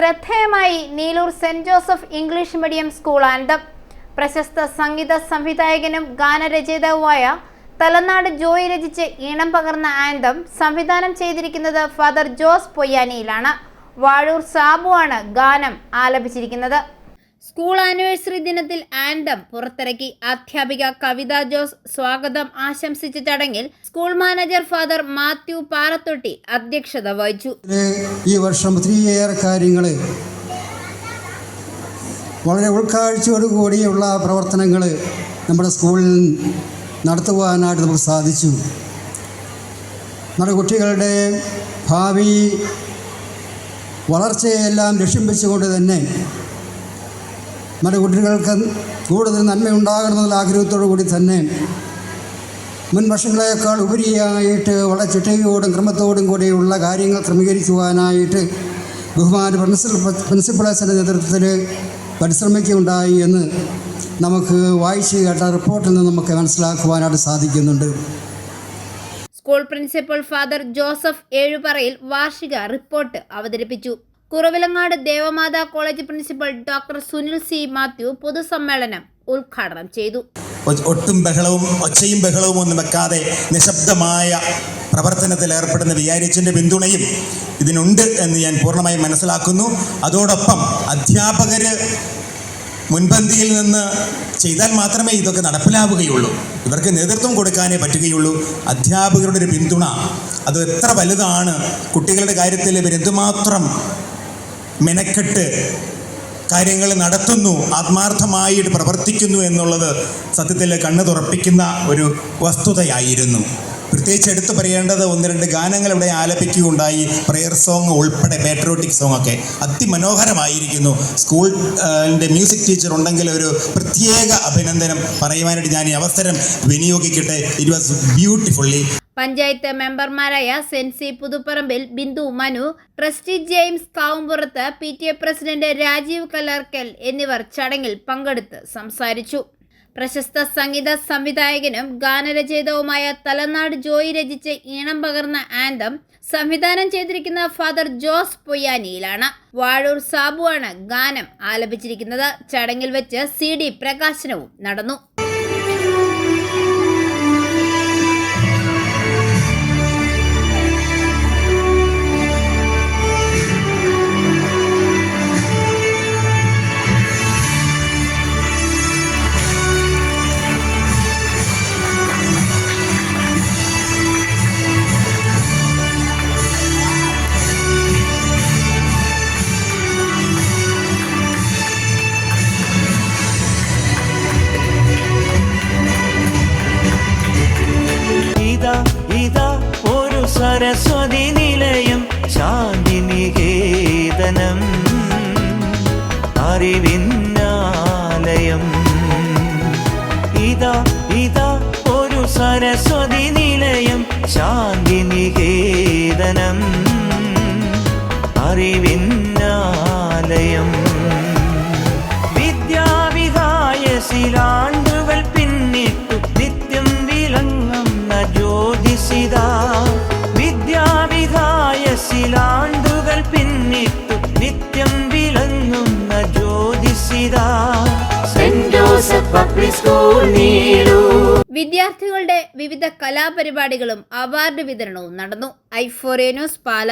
ശ്രദ്ധേയമായി Neelur Saint Joseph English medium school and പ്രശസ്ത സംഗീത സംവിധായകനും ഗാനരചയിതാവുമായ തലനാട് ജോയി രചിച്ച് ഈണം പകർന്ന ആന്തം സംവിധാനം ചെയ്തിരിക്കുന്നത് ഫാദർ ജോസ് പൊയ്യാനിയിലാണ്. വാഴൂർ സാബു ആണ് ഗാനം ആലപിച്ചിരിക്കുന്നത്. സ്കൂൾ ആനിവേഴ്സറി ദിനത്തിൽ ആൻഡം പുറത്തിറക്കി. അധ്യാപിക കവിത ജോസ് സ്വാഗതം ആശംസിച്ച ചടങ്ങിൽ school manager father Mathew Parathotty അധ്യക്ഷത വഹിച്ചു. ഈ വർഷം ഒത്തിരിയേറെ കാര്യങ്ങൾ വളരെ ഉൾക്കാഴ്ചയോടുകൂടിയുള്ള പ്രവർത്തനങ്ങൾ നമ്മുടെ സ്കൂളിൽ നടത്തുവാനായിട്ട് നമുക്ക് സാധിച്ചു. നമ്മുടെ കുട്ടികളുടെ ഭാവി വളർച്ചയെല്ലാം ലക്ഷ്യം വെച്ചുകൊണ്ട് തന്നെ നമ്മുടെ കുട്ടികൾക്ക് കൂടുതൽ നന്മയുണ്ടാകണമെന്നുള്ള ആഗ്രഹത്തോടു കൂടി തന്നെ മുൻ വർഷങ്ങളെക്കാൾ ഉപരിയായിട്ട് വളരെ ചിട്ടയോടും ക്രമത്തോടും കൂടിയുള്ള കാര്യങ്ങൾ ക്രമീകരിക്കുവാനായിട്ട് ബഹുമാന പ്രിൻസിപ്പൽ പ്രിൻസിപ്പളേഴ്സിന്റെ നേതൃത്വത്തിൽ പരിശ്രമിക്കുകയുണ്ടായി എന്ന് നമുക്ക് വായിച്ചു കേട്ട റിപ്പോർട്ടിൽ നിന്ന് നമുക്ക് മനസ്സിലാക്കുവാനായിട്ട് സാധിക്കുന്നുണ്ട്. School principal father Joseph Ezhuparayil വാർഷിക റിപ്പോർട്ട് അവതരിപ്പിച്ചു. Kuravilangad Devamatha college principal doctor Sunil C Mathew പൊതുസമ്മേളനം ഉദ്ഘാടനം ചെയ്തു. ഒട്ടും ബഹളവും ഒച്ചയും ബഹളവും ഒന്നും വെക്കാതെ നിശബ്ദമായ പ്രവർത്തനത്തിൽ ഏർപ്പെടുന്ന വികാരിച്ചന്റെ പിന്തുണയും ഇതിനുണ്ട് എന്ന് ഞാൻ പൂർണമായും മനസ്സിലാക്കുന്നു. അതോടൊപ്പം അധ്യാപകർ മുൻപന്തിയിൽ നിന്ന് ചെയ്താൽ മാത്രമേ ഇതൊക്കെ നടപ്പിലാവുകയുള്ളൂ. ഇവർക്ക് നേതൃത്വം കൊടുക്കാനേ പറ്റുകയുള്ളൂ. അധ്യാപകരുടെ ഒരു പിന്തുണ അത് എത്ര വലുതാണ് കുട്ടികളുടെ കാര്യത്തിൽ ഇവർ എന്തുമാത്രം മെനക്കെട്ട് കാര്യങ്ങൾ നടത്തുന്നു ആത്മാർത്ഥമായിട്ട് പ്രവർത്തിക്കുന്നു എന്നുള്ളത് സത്യത്തിൽ കണ്ണു തുറപ്പിക്കുന്ന ഒരു വസ്തുതയായിരുന്നു. പ്രത്യേകിച്ച് എടുത്തു പറയേണ്ടത് ഒന്ന് രണ്ട് ഗാനങ്ങൾ ഇവിടെ ആലപിക്കുകയുണ്ടായി. പ്രെയർ സോങ് ഉൾപ്പെടെ പാട്രിയോട്ടിക് സോങ് ഒക്കെ. അതിമനോഹരമായിരിക്കുന്നു. സ്കൂൾ മ്യൂസിക് ടീച്ചർ ഉണ്ടെങ്കിൽ ഒരു പ്രത്യേക അഭിനന്ദനം പറയുവാനായിട്ട് ഞാൻ ഈ അവസരം വിനിയോഗിക്കട്ടെ. ഇറ്റ് വാസ് ബ്യൂട്ടിഫുള്ളി പഞ്ചായത്ത് മെമ്പർമാരായ Sensy Puthuparambil Bindu Manu trustee James Kavumpurath P T A president Rajeev Kalarkkal എന്നിവർ ചടങ്ങിൽ പങ്കെടുത്ത് സംസാരിച്ചു. പ്രശസ്ത സംഗീത സംവിധായകനും ഗാനരചയിതാവുമായ തലനാട് ജോയി രചിച്ച് ഈണം പകർന്ന ആന്തം സംവിധാനം ചെയ്തിരിക്കുന്ന ഫാദർ ജോസ് പൊയ്യാനിയിലാണ്. വാഴൂർ സാബുവാണ് ഗാനം ആലപിച്ചിരിക്കുന്നത്. ചടങ്ങിൽ വെച്ച് സി പ്രകാശനവും നടന്നു. സരസ്വതി നിലയം ശാന്തി നികേതനം അറിവിന്നാലയം. ഇതാ ഇതാ ഒരു സരസ്വതി നിലയം ശാന്തി നികേതനം അറിവിന്നാലയം. വിദ്യാവിഹായസിലാണ്ടുകൾ പിന്നിട്ടു വിദ്യാർത്ഥികളുടെ വിവിധ കലാപരിപാടികളും അവാർഡ് വിതരണവും നടന്നു. ഐഫോറിയ ന്യൂസ് പാല.